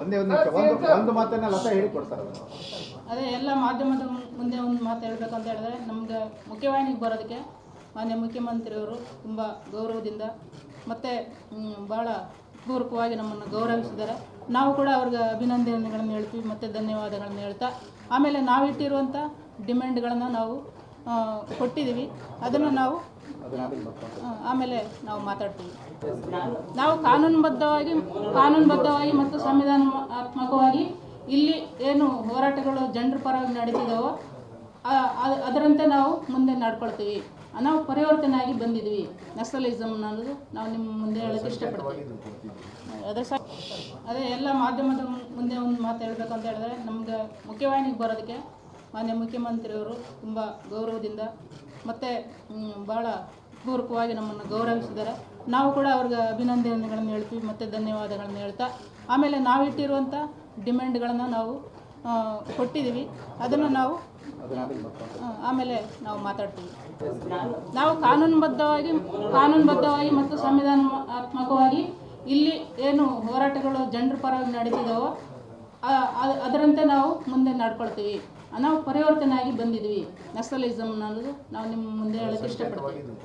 ಒಂದೇ ಒಂದು ನಿಮಿಷ ಒಂದು ಒಂದು ಮಾತನ್ನ ಲತಾ ಹೇಳಿ ಕೊಡ್ತಾರೆ ಅದೇ ಎಲ್ಲ ಮಾಧ್ಯಮದ ಮುಂದೆ ಒಂದು ಮಾತು ಹೇಳಬೇಕು ಅಂತ ಹೇಳಿದ್ರೆ ನಮ್ಗೆ ಮುಖ್ಯವಾಹಿನಿಗೆ ಬರೋದಕ್ಕೆ ಮಾನ್ಯ ಮುಖ್ಯಮಂತ್ರಿಯವರು ತುಂಬ ಗೌರವದಿಂದ ಮತ್ತು ಭಾಳ ಪೂರ್ವಕವಾಗಿ ನಮ್ಮನ್ನು ಗೌರವಿಸಿದ್ದಾರೆ. ನಾವು ಕೂಡ ಅವ್ರಿಗೆ ಅಭಿನಂದನೆಗಳನ್ನು ಹೇಳ್ತೀವಿ ಮತ್ತು ಧನ್ಯವಾದಗಳನ್ನು ಹೇಳ್ತಾ ಆಮೇಲೆ ನಾವಿಟ್ಟಿರುವಂಥ ಡಿಮ್ಯಾಂಡ್ಗಳನ್ನು ನಾವು ಕೊಟ್ಟಿದ್ದೀವಿ. ಅದನ್ನು ನಾವು ಆಮೇಲೆ ನಾವು ಮಾತಾಡ್ತೀವಿ. ನಾವು ಕಾನೂನುಬದ್ಧವಾಗಿ ಕಾನೂನುಬದ್ಧವಾಗಿ ಮತ್ತು ಸಂವಿಧಾನಾತ್ಮಕವಾಗಿ ಇಲ್ಲಿ ಏನು ಹೋರಾಟಗಳು ಜನರ ಪರವಾಗಿ ನಡೀತಿದ್ದಾವೋ ಅದರಂತೆ ನಾವು ಮುಂದೆ ನಡ್ಕೊಳ್ತೀವಿ. ನಾವು ಪರಿವರ್ತನೆಯಾಗಿ ಬಂದಿದ್ದೀವಿ. ನಕ್ಸಲಿಸಮ್ ಅನ್ನೋದು ನಾವು ನಿಮ್ಮ ಮುಂದೆ ಹೇಳೋಕ್ಕೆ ಇಷ್ಟಪಡ್ತೀವಿ. ಅದೇ ಸಹ ಅದೇ ಎಲ್ಲ ಮಾಧ್ಯಮದ ಮುಂದೆ ಒಂದು ಮಾತು ಹೇಳಬೇಕು ಅಂತ ಹೇಳಿದ್ರೆ, ನಮ್ಗೆ ಮುಖ್ಯವಾಹಿನಿಗೆ ಬರೋದಕ್ಕೆ ಮಾನ್ಯ ಮುಖ್ಯಮಂತ್ರಿಯವರು ತುಂಬ ಗೌರವದಿಂದ ಮತ್ತು ಭಾಳ ಪೂರ್ವಕವಾಗಿ ನಮ್ಮನ್ನು ಗೌರವಿಸಿದ್ದಾರೆ. ನಾವು ಕೂಡ ಅವ್ರಿಗೆ ಅಭಿನಂದನೆಗಳನ್ನು ಹೇಳ್ತೀವಿ, ಮತ್ತು ಧನ್ಯವಾದಗಳನ್ನು ಹೇಳ್ತಾ, ಆಮೇಲೆ ನಾವಿಟ್ಟಿರುವಂಥ ಡಿಮ್ಯಾಂಡ್ಗಳನ್ನು ನಾವು ಕೊಟ್ಟಿದ್ದೀವಿ. ಅದನ್ನು ನಾವು ಆಮೇಲೆ ನಾವು ಮಾತಾಡ್ತೀವಿ. ನಾವು ಕಾನೂನುಬದ್ಧವಾಗಿ ಕಾನೂನುಬದ್ಧವಾಗಿ ಮತ್ತು ಸಂವಿಧಾನಾತ್ಮಕವಾಗಿ ಇಲ್ಲಿ ಏನು ಹೋರಾಟಗಳು ಜನರ ಪರವಾಗಿ ನಡೀತಿದ್ದಾವೋ ಅದರಂತೆ ನಾವು ಮುಂದೆ ನಡ್ಕೊಳ್ತೀವಿ. ನಾವು ಪರಿವರ್ತನೆಯಾಗಿ ಬಂದಿದ್ವಿ ನಕ್ಸಲಿಸಮ್ ಅನ್ನೋದು ನಾವು ನಿಮ್ಮ ಮುಂದೆ ಹೇಳೋಕ್ಕೆ ಇಷ್ಟಪಡ್ತೀವಿ.